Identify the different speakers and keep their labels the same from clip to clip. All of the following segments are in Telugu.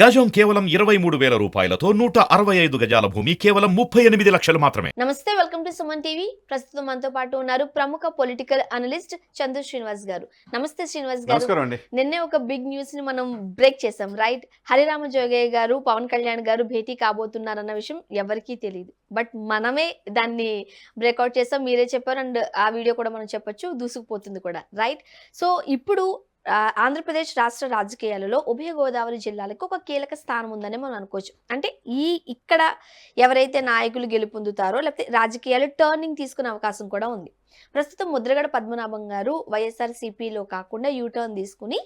Speaker 1: గజం కేవలం ఇరవై మూడు వేల రూపాయలతో నూట అరవై ఐదు గజాల భూమి కేవలం ముప్పై ఎనిమిది లక్షలు మాత్రమే.
Speaker 2: నమస్తే వెల్కమ్ టు సుమన్ టీవీ. ప్రస్తుతం మనతో పాటు ఉన్నారు ప్రముఖ పొలిటికల్ అనలిస్ట్ చంద్ర శ్రీనివాస్ గారు. నమస్తే శ్రీనివాస్ గారు.
Speaker 3: నమస్కారం అండి.
Speaker 2: నిన్నే ఒక బిగ్ న్యూస్ని మనం బ్రేక్ చేసాం రైట్ హరిరామ జోగయ్య గారు పవన్ కళ్యాణ్ గారు భేటీ కాబోతున్నారన్న విషయం ఎవరికీ తెలియదు బట్ మనమే దాన్ని బ్రేక్అవుట్ చేసాం మీరే చెప్పారు అండ్ ఆ వీడియో కూడా మనం చెప్పొచ్చు దూసుకుపోతుంది కూడా రైట్ సో ఇప్పుడు ఆంధ్రప్రదేశ్ రాష్ట్ర రాజకీయాలలో ఉభయ గోదావరి జిల్లాలకు ఒక కీలక స్థానం ఉందని మనం అనుకోవచ్చు. అంటే ఈ ఇక్కడ ఎవరైతే నాయకులు గెలుపొందుతారో లేకపోతే రాజకీయాలు టర్నింగ్ తీసుకునే అవకాశం కూడా ఉంది. ప్రస్తుతం ముద్రగడ పద్మనాభం గారు వైఎస్ఆర్ సిపిలో కాకుండా యూటర్న్ తీసుకుని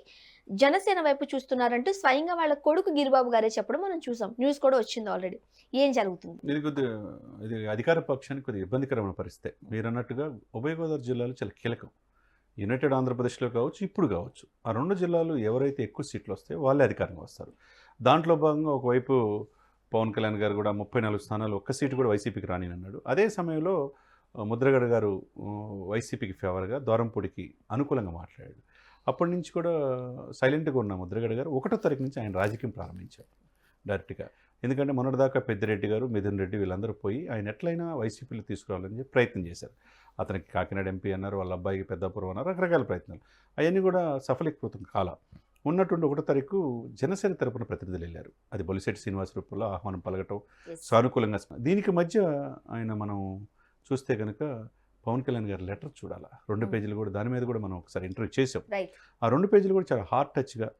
Speaker 2: జనసేన వైపు చూస్తున్నారంటూ స్వయంగా వాళ్ళ కొడుకు గిరిబాబు గారే చెప్పడం మనం చూసాం. న్యూస్ కూడా వచ్చింది ఆల్రెడీ ఏం జరుగుతుంది?
Speaker 3: ఇది ఇది అధికార పక్షానికి కొద్దిగా ఇబ్బందికరమైన పరిస్థితి. మీరు అన్నట్టుగా ఉభయ గోదావరి జిల్లాలో చాలా కీలకం. యునైటెడ్ ఆంధ్రప్రదేశ్లో కావచ్చు ఇప్పుడు కావచ్చు. ఆ రెండు జిల్లాలు ఎవరైతే ఎక్కువ సీట్లు వస్తాయో వాళ్ళే అధికారంగా వస్తారు. దాంట్లో భాగంగా ఒకవైపు పవన్ కళ్యాణ్ గారు కూడా ముప్పై నాలుగు స్థానాలు ఒక్క సీటు కూడా వైసీపీకి రాని అన్నాడు. అదే సమయంలో ముద్రగడ గారు వైసీపీకి ఫేవర్గా దోరంపూడికి అనుకూలంగా మాట్లాడాడు. అప్పటి నుంచి కూడా సైలెంట్గా ఉన్న ముద్రగడ గారు ఒకటో తారీఖు నుంచి ఆయన రాజకీయం ప్రారంభించారు డైరెక్ట్గా. ఎందుకంటే మొన్నటిదాకా పెద్దిరెడ్డి గారు మిథున్ రెడ్డి వీళ్ళందరూ పోయి ఆయన ఎట్లయినా వైసీపీలో తీసుకురావాలని చెప్పి ప్రయత్నం చేశారు. అతనికి కాకినాడ ఎంపీ అన్నారు వాళ్ళ అబ్బాయికి పెద్దాపురం అన్నారు రకరకాల ప్రయత్నాలు. అవన్నీ కూడా సఫలీకృతం కాల. ఉన్నటువంటి ఒకటో తారీఖు జనసేన తరపున ప్రతినిధులు వెళ్ళారు. అది బొలిశెట్టి శ్రీనివాస రూపంలో ఆహ్వానం పలకటం సానుకూలంగా దీనికి మధ్య ఆయన మనం చూస్తే కనుక పవన్ కళ్యాణ్ గారి లెటర్ చూడాలా. రెండు
Speaker 2: Hmm.
Speaker 3: పేజీలు కూడా దాని మీద కూడా మనం ఒకసారి ఇంటర్వ్యూ చేసాం ఆ రెండు పేజీలు కూడా చాలా హార్ట్ టచ్గా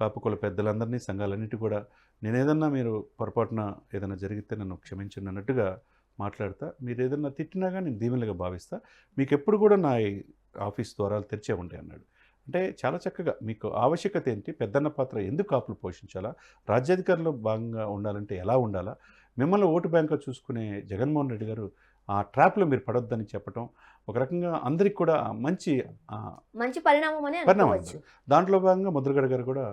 Speaker 3: కాపుకుల పెద్దలందరినీ సంఘాలన్నిటి కూడా నేను ఏదన్నా మీరు పొరపాటున ఏదైనా జరిగితే నన్ను క్షమించండి అన్నట్టుగా మాట్లాడతా. మీరు ఏదన్నా తిట్టినా కానీ నేను దీవెనలుగా భావిస్తా. మీకు ఎప్పుడు కూడా నా ఆఫీస్ ద్వారాలు తెరిచే ఉంటాయి అన్నాడు. అంటే చాలా చక్కగా మీకు ఆవశ్యకత ఏంటి? పెద్దన్న పాత్ర ఎందుకు కాపులు పోషించాలా? రాజ్యాధికారంలో భాగంగా ఉండాలంటే ఎలా ఉండాలా? మిమ్మల్ని ఓటు బ్యాంక్గా చూసుకునే జగన్మోహన్ రెడ్డి గారు ఆ ట్రాప్లో మీరు పడొద్దని చెప్పటం ఒక రకంగా అందరికి కూడా మంచి
Speaker 2: మంచి పరిణామం
Speaker 3: పరిణామం దాంట్లో భాగంగా ముద్రగడ గారు కూడా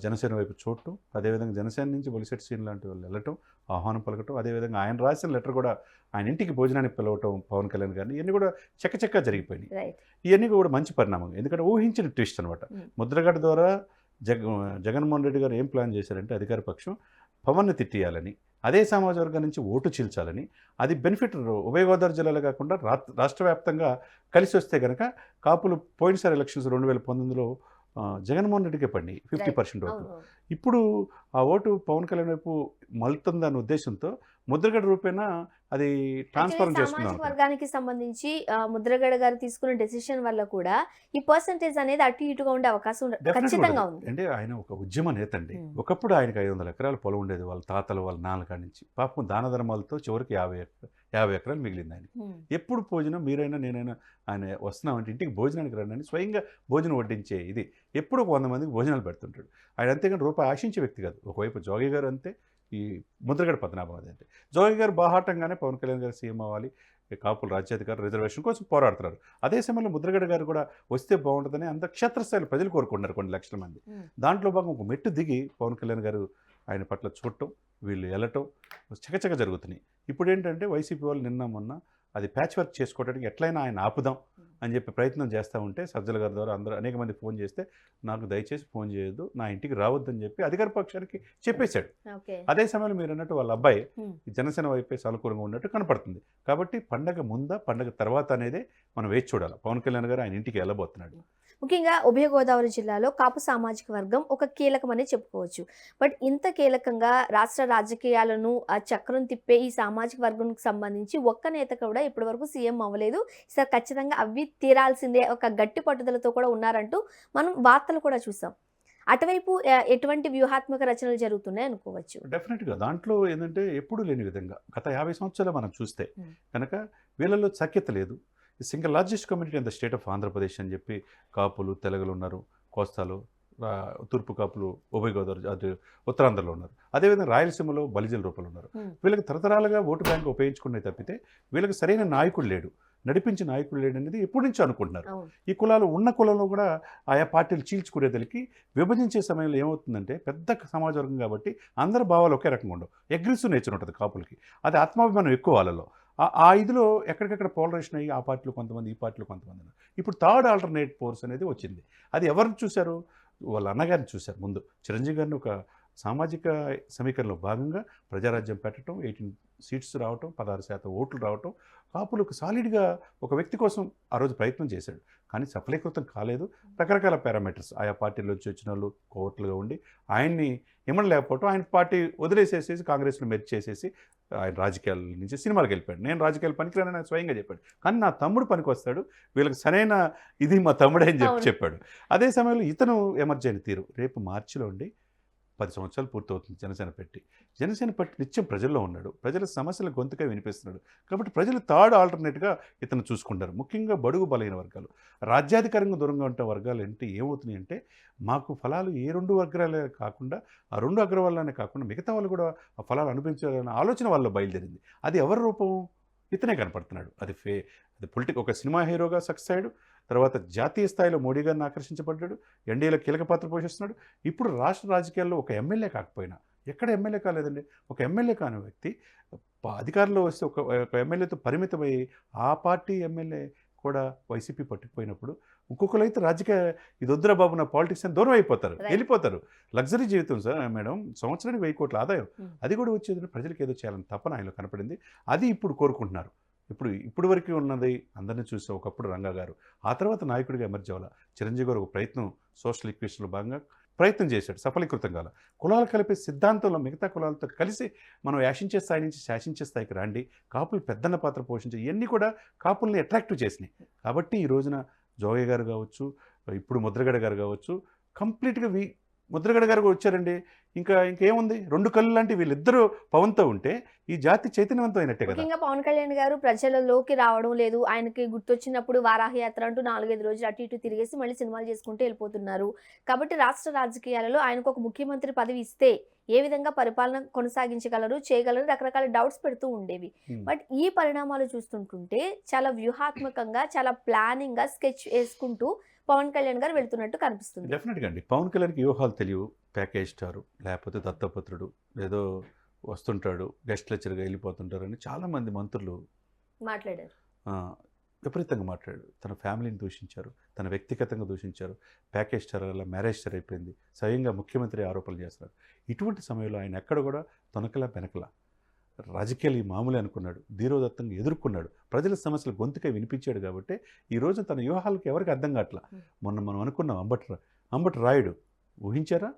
Speaker 3: జనసేన వైపు చూడటం అదేవిధంగా జనసేన నుంచి బొలిసెట్ సీన్ లాంటి వాళ్ళు వెళ్ళటం ఆహ్వానం పలకటం అదేవిధంగా ఆయన రాసిన లెటర్ కూడా ఆయన ఇంటికి భోజనానికి పిలవటం పవన్ కళ్యాణ్ గారిని ఇవన్నీ కూడా చక్కచక్క జరిగిపోయినాయి. ఇవన్నీ కూడా మంచి పరిణామం. ఎందుకంటే ఊహించిన ట్విస్ట్ అనమాట
Speaker 2: Mm.
Speaker 3: ముద్రగడ ద్వారా జగ జగన్మోహన్ రెడ్డి గారు ఏం ప్లాన్ చేశారంటే అధికార పక్షం పవన్ని తిట్టియాలని అదే సమాజ వర్గం నుంచి ఓటు చీల్చాలని అది బెనిఫిట్ ఉభయ గోదావరి జిల్లాలో కాకుండా రాష్ట్ర వ్యాప్తంగా కలిసి వస్తే కనుక కాపులు పోయినసారి ఎలక్షన్స్ రెండు వేల పంతొమ్మిదిలో జగన్మోహన్ రెడ్డికే పడి ఫిఫ్టీ. పర్సెంట్ ఓట్లు ఇప్పుడు ఆ ఓటు పవన్ కళ్యాణ్ వైపు మలుతుందన్న ఉద్దేశంతో ముద్రగడ రూపేణా అది ట్రాన్స్ఫర్ అనుకుంటున్నాం.
Speaker 2: వర్గానికి సంబంధించి ముద్రగడ గారు తీసుకున్న డెసిషన్ వల్ల కూడా ఈ పర్సంటేజ్ అనేది అటు ఇటుగా ఉండే అవకాశం ఖచ్చితంగా. ఉంది.
Speaker 3: అంటే ఆయన ఒక ఉద్యమ నేత అండి. ఒకప్పుడు ఆయనకి ఐదు వందల ఎకరాల పొలం ఉండేది. వాళ్ళ తాతలు వాళ్ళ నాన్నల కాడి నుంచి. పాపం దాన ధర్మాలతో చివరికి యాభై యాభై ఎకరాలు మిగిలింది ఆయన ఎప్పుడు భోజనం మీరైనా నేనైనా ఆయన వస్తున్నామంటే ఇంటికి భోజనానికి రండి స్వయంగా భోజనం వడ్డించే ఇది. ఎప్పుడు ఒక వంద మందికి భోజనాలు పెడుతుంటాడు. ఆయన అంతేగాని రూపాయి ఆశించే వ్యక్తి కాదు. ఒకవైపు జోగి గారు అంతే ఈ ముద్రగడ పద్మనాభం అంటే జోగి గారు బాహాటంగానే పవన్ కళ్యాణ్ గారు సీఎం అవ్వాలి కాపుల రాజ్యాధికార రిజర్వేషన్ కోసం పోరాడుతున్నారు. అదే సమయంలో ముద్రగడ గారు కూడా వస్తే బాగుంటుందని అంత క్షేత్రస్థాయిలో ప్రజలు కోరుకుంటున్నారు కొన్ని లక్షల మంది. దాంట్లో భాగం ఒక మెట్టు దిగి పవన్ కళ్యాణ్ గారు ఆయన పట్ల చూడటం వీళ్ళు వెళ్ళటం చకచక జరుగుతున్నాయి. ఇప్పుడు ఏంటంటే వైసీపీ వాళ్ళు నిన్న మొన్న అది ప్యాచ్ వర్క్ చేసుకోవడానికి ఎట్లయినా ఆయన ఆపుదాం అని చెప్పి ప్రయత్నం చేస్తూ ఉంటే సజ్జల గారి ద్వారా అందరూ అనేక మంది ఫోన్ చేస్తే నాకు దయచేసి ఫోన్ చేయొద్దు నా ఇంటికి రావద్దని చెప్పి అధికార పక్షానికి చెప్పేశాడు. అదే సమయంలో మీరు అన్నట్టు వాళ్ళ అబ్బాయి. ఈ జనసేన వైపే సానుకూలంగా ఉన్నట్టు కనపడుతుంది. కాబట్టి పండగ ముందా పండగ తర్వాత అనేదే మనం వేచి చూడాలి. పవన్ కళ్యాణ్ గారు ఆయన ఇంటికి వెళ్ళబోతున్నాడు.
Speaker 2: ముఖ్యంగా ఉభయ గోదావరి జిల్లాలో కాపు సామాజిక వర్గం ఒక కీలకమని చెప్పుకోవచ్చు. బట్ ఇంత కీలకంగా రాష్ట్ర రాజకీయాలను ఆ చక్రం తిప్పే ఈ సామాజిక వర్గంకి సంబంధించి ఒక్క నేత కూడా ఇప్పటి వరకు సీఎం అవ్వలేదు. సార్ ఖచ్చితంగా అవి తీరాల్సిందే. ఒక గట్టి పట్టుదలతో కూడా ఉన్నారంటూ మనం వార్తలు కూడా చూసాం. అటువైపు ఎటువంటి వ్యూహాత్మక రచనలు జరుగుతున్నాయి అనుకోవచ్చు.
Speaker 3: డెఫినెట్గా దాంట్లో ఏంటంటే ఎప్పుడూ లేని విధంగా గత యాభై సంవత్సరాలు మనం చూస్తే. కనుక వీళ్ళలో సఖ్యత లేదు. Single largest community in the state of Andhra Pradesh అని చెప్పి కాపులు తెలగలు ఉన్నారు. కోస్తాలు తూర్పు కాపులు ఉభయ గోదావరి అటు ఉత్తరాంధ్రలో ఉన్నారు. అదేవిధంగా రాయలసీమలో బలిజల రూపాలు ఉన్నారు.
Speaker 2: Hmm.
Speaker 3: వీళ్ళకి తరతరాలుగా ఓటు బ్యాంక్ ఉపయోగించుకునే తప్పితే వీళ్ళకి సరైన నాయకుడు లేడు. నడిపించే నాయకుడు లేడు అనేది ఎప్పటి నుంచి అనుకుంటున్నారు. ఈ కులాలు ఉన్న కులంలో కూడా ఆయా పార్టీలు చీల్చుకునేదలికి విభజించే సమయంలో ఏమవుతుందంటే పెద్ద సమాజ వర్గం కాబట్టి అందరి భావాలు ఒకే రకంగా ఉండవు. అగ్రెసివ్ నేచర్ ఉంటుంది కాపులకి. అది ఆత్మాభిమానం ఎక్కువ వాళ్ళలో. ఆ- ఆ ఇదిలో ఎక్కడికెక్కడ పోలరేషన్ అయ్యి ఆ పార్టీలు కొంతమంది ఈ పార్టీలు కొంతమంది ఇప్పుడు థర్డ్ ఆల్టర్నేట్ ఫోర్స్ అనేది వచ్చింది. అది ఎవరిని చూశారు? వాళ్ళ అన్నగారిని చూశారు ముందు. చిరంజీవి గారిని ఒక సామాజిక సమీకరణలో భాగంగా ప్రజారాజ్యం పెట్టడం ఎయిటీన్ సీట్స్ రావటం పదహారు శాతం ఓట్లు రావటం కాపులకు సాలిడ్గా ఒక వ్యక్తి కోసం ఆ రోజు ప్రయత్నం చేశాడు. కానీ సఫలీకృతం కాలేదు. రకరకాల పారామీటర్స్. ఆయా పార్టీలోంచి వచ్చిన వాళ్ళు కోవట్లుగా ఉండి ఆయన్ని ఇమ్మడం లేకపోవటం ఆయన పార్టీ వదిలేసేసేసి కాంగ్రెస్లో మెర్చి చేసేసి ఆయన రాజకీయాల నుంచి సినిమాలకు వెళ్ళిపోయాడు. నేను రాజకీయాలు పనికిరానని ఆయన స్వయంగా చెప్పాడు. కానీ నా తమ్ముడు పనికి వస్తాడు వీళ్ళకి సరైన ఇది మా తమ్ముడే అని చెప్పి. చెప్పాడు. అదే సమయంలో ఇతను ఎమర్జీ అయిన తీరు. రేపు మార్చిలో ఉండి పది సంవత్సరాలు పూర్తవుతుంది జనసేన పెట్టి. జనసేన పెట్టి నిత్యం ప్రజల్లో ఉన్నాడు. ప్రజల సమస్యల గొంతుగా వినిపిస్తున్నాడు. కాబట్టి ప్రజలు థర్డ్ ఆల్టర్నేట్గా ఇతను చూసుకుంటారు. ముఖ్యంగా బడుగు బలైన వర్గాలు. రాజ్యాధికారంగా దూరంగా ఉంటే వర్గాలు ఏంటి ఏమవుతున్నాయి అంటే మాకు ఫలాలు ఏ రెండు వర్గాలే కాకుండా ఆ రెండు అగ్రవాళ్ళనే కాకుండా మిగతా వాళ్ళు కూడా ఆ ఫలాలు అనుభవించాలనే ఆలోచన వాళ్ళు బయలుదేరింది. అది ఎవరి రూపం? ఇతనే కనపడుతున్నాడు. అది ఫే అది పొలిటిక్ ఒక సినిమా హీరోగా సక్సెస్ అయ్యాడు. తర్వాత జాతీయ స్థాయిలో మోడీ గారిని ఆకర్షించబడ్డాడు ఎన్డీఏలో కీలక పాత్ర పోషిస్తున్నాడు. ఇప్పుడు రాష్ట్ర రాజకీయాల్లో ఒక ఎమ్మెల్యే కాకపోయినా ఎక్కడ ఎమ్మెల్యే కాలేదండి? ఒక ఎమ్మెల్యే కాని వ్యక్తి అధికారంలో వస్తే ఒక ఒక ఎమ్మెల్యేతో పరిమితమై ఆ పార్టీ ఎమ్మెల్యే కూడా వైసీపీ పట్టుకుపోయినప్పుడు ఇంకొకరు అయితే రాజకీయ ఇది వద్దురా బాబు నా పాలిటిక్స్ అని దూరం అయిపోతారు. వెళ్ళిపోతారు. లగ్జరీ జీవితం సార్ మేడం సంవత్సరానికి వెయ్యి కోట్ల ఆదాయం.
Speaker 2: Hmm.
Speaker 3: అది కూడా వచ్చేది ప్రజలకు ఏదో చేయాలని తపన ఆయనలో కనపడింది. అది ఇప్పుడు కోరుకుంటున్నారు. ఇప్పుడు ఇప్పుడు వరకు ఉన్నది అందరినీ చూసే ఒకప్పుడు రంగా గారు. ఆ తర్వాత నాయకుడిగా ఎమర్జ్ అవ్వాల చిరంజీవి గారు ఒక ప్రయత్నం సోషల్ ఈక్వేషన్లో భాగంగా ప్రయత్నం చేశాడు సఫలీకృతం కాల. కులాలు కలిపే సిద్ధాంతంలో మిగతా కులాలతో కలిసి మనం యాశించే స్థాయి నుంచి శాసించే స్థాయికి రండి కాపులు పెద్దన్న పాత్ర పోషించే ఇవన్నీ కూడా కాపుల్ని అట్రాక్టివ్ చేసినాయి. కాబట్టి ఈ రోజున జోగయ్య గారు కావచ్చు ఇప్పుడు ముద్రగడ గారు కావచ్చు కంప్లీట్గా వి ముద్రగడ గారు కూడా వచ్చారండి. ఇంకా ఇంకేముంది? రెండు కళ్ళు లాంటి వీళ్ళిద్దరూ పవన్తో ఉంటే ఈ జాతి చైతన్యవంతం అయినట్టే కదా.
Speaker 2: ముఖ్యంగా పవన్ కళ్యాణ్ గారు ప్రజలలోకి రావడం లేదు. ఆయనకి గుర్తొచ్చినప్పుడు వారాహి యాత్ర అంటూ నాలుగైదు రోజులు అటు ఇటు తిరిగేసి మళ్ళీ సినిమాలు చేసుకుంటూ వెళ్ళిపోతున్నారు. కాబట్టి రాష్ట్ర రాజకీయాలలో ఆయనకు ఒక ముఖ్యమంత్రి పదవి ఇస్తే ఏ విధంగా పరిపాలన కొనసాగించగలరు చేయగలరు రకరకాల డౌట్స్ పెడుతూ ఉండేవి. బట్ ఈ పరిణామాలు చూస్తుంటుంటే చాలా వ్యూహాత్మకంగా చాలా ప్లానింగ్గా స్కెచ్ వేసుకుంటూ పవన్ కళ్యాణ్ గారు వెళ్తున్నట్టు కనిపిస్తుంది.
Speaker 3: డెఫినెట్గా అండి. పవన్ కళ్యాణ్కి వ్యూహాలు తెలియవు. ప్యాకేజ్ స్టారు లేకపోతే దత్తపుత్రుడు ఏదో వస్తుంటాడు. గెస్ట్ లెక్చర్గా వెళ్ళిపోతుంటారు అని చాలామంది మంత్రులు
Speaker 2: మాట్లాడారు.
Speaker 3: విపరీతంగా మాట్లాడాడు తన ఫ్యామిలీని దూషించారు. తన వ్యక్తిగతంగా దూషించారు. ప్యాకేజ్ స్టార్ అలా మ్యారేజ్ స్టార్ అయిపోయింది. స్వయంగా ముఖ్యమంత్రి ఆరోపణలు చేస్తున్నారు. ఇటువంటి సమయంలో ఆయన ఎక్కడ కూడా తొనకలా వెనకలా రాజకీయాలు ఈ మామూలే అనుకున్నాడు. ధీరోదత్తంగా ఎదుర్కొన్నాడు. ప్రజల సమస్యలు గొంతుకే వినిపించాడు కాబట్టి ఈ రోజు తన వ్యూహాలకు ఎవరికి అర్థం కావట్లా మొన్న మనం అనుకున్నాం అంబటి అంబటి రాయుడు ఊహించారా?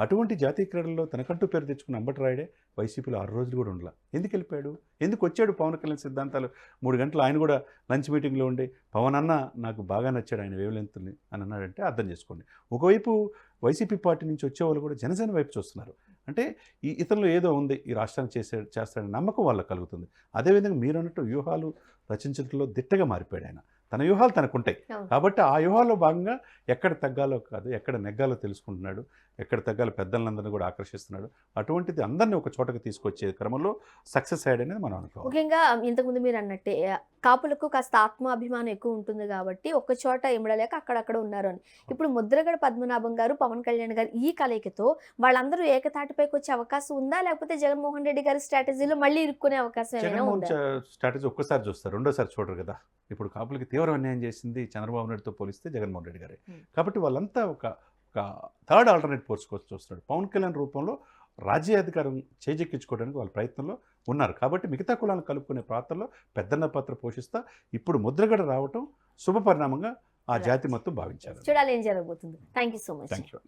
Speaker 3: అటువంటి జాతీయ క్రీడల్లో తనకంటూ పేరు తెచ్చుకున్న అంబటి రాయుడే వైసీపీలో ఆరు రోజులు కూడా ఉండలా. ఎందుకు వెళ్ళిపోయాడు? ఎందుకు వచ్చాడు పవన్ కళ్యాణ్ సిద్ధాంతాలు? మూడు గంటలు ఆయన కూడా లంచ్ మీటింగ్లో ఉండి పవన్ అన్న నాకు బాగా నచ్చాడు ఆయన వేవలెంతుని అని అన్నాడంటే అర్థం చేసుకోండి. ఒకవైపు వైసీపీ పార్టీ నుంచి వచ్చేవాళ్ళు కూడా జనసేన వైపు చూస్తున్నారు. అంటే ఈ ఇతరులు ఏదో ఉంది ఈ రాష్ట్రాన్ని చేసే చేస్తాడని నమ్మకం వాళ్ళకు కలుగుతుంది. అదేవిధంగా మీరు అన్నట్టు వ్యూహాలు రచించడంలో దిట్టగా మారిపోయాడు ఆయన. తన వ్యూహాలు తనకుంటాయి. కాబట్టి ఆ వ్యూహాల్లో భాగంగా ఎక్కడ తగ్గాలో కాదు ఎక్కడ నెగ్గాలో తెలుసుకుంటున్నాడు ఎక్కడ తగ్గాలో పెద్దలందరినీ కూడా ఆకర్షిస్తున్నాడు. అటువంటిది అందరినీ ఒక చోటకి తీసుకొచ్చే క్రమంలో సక్సెస్ అయ్యాడనేది మనం అనుకోవాలి.
Speaker 2: ముఖ్యంగా ఇంతకుముందు మీరు అన్నట్టే కాపులకు కాస్త ఆత్మాభిమానం ఎక్కువ ఉంటుంది కాబట్టి ఒక్క చోట ఇమడలేక అక్కడక్కడ ఉన్నారు అని. ఇప్పుడు ముద్రగడ పద్మనాభం గారు పవన్ కళ్యాణ్ గారు ఈ కలయికతో వాళ్ళందరూ ఏకతాటిపైకి వచ్చే అవకాశం ఉందా? లేకపోతే జగన్మోహన్ రెడ్డి గారి స్ట్రాటజీలో మళ్ళీ ఇరుక్కునే అవకాశం
Speaker 3: స్ట్రాటజీ ఒక్కసారి చూస్తారు రెండోసారి చూడరు కదా. ఇప్పుడు కాపులకి తీవ్ర అన్యాయం చేసింది? చంద్రబాబు నాయుడుతో పోలిస్తే జగన్మోహన్ రెడ్డి గారే. కాబట్టి వాళ్ళంతా ఒక ఒక థర్డ్ ఆల్టర్నేట్ ఫోర్స్ కోసం చూస్తున్నాడు. పవన్ కళ్యాణ్ రూపంలో రాజ్యాధికారం చేజెక్కించుకోవడానికి వాళ్ళ ప్రయత్నంలో ఉన్నారు. కాబట్టి మిగతా కులాలను కలుపుకునే ప్రాంతంలో పెద్దన్న పాత్ర పోషిస్తా ఇప్పుడు ముద్రగడ రావటం శుభ పరిణామంగా ఆ జాతి మొత్తం భావించారు.
Speaker 2: చూడాలి ఏం జరగబోతుంది. Thank you so much
Speaker 3: thank you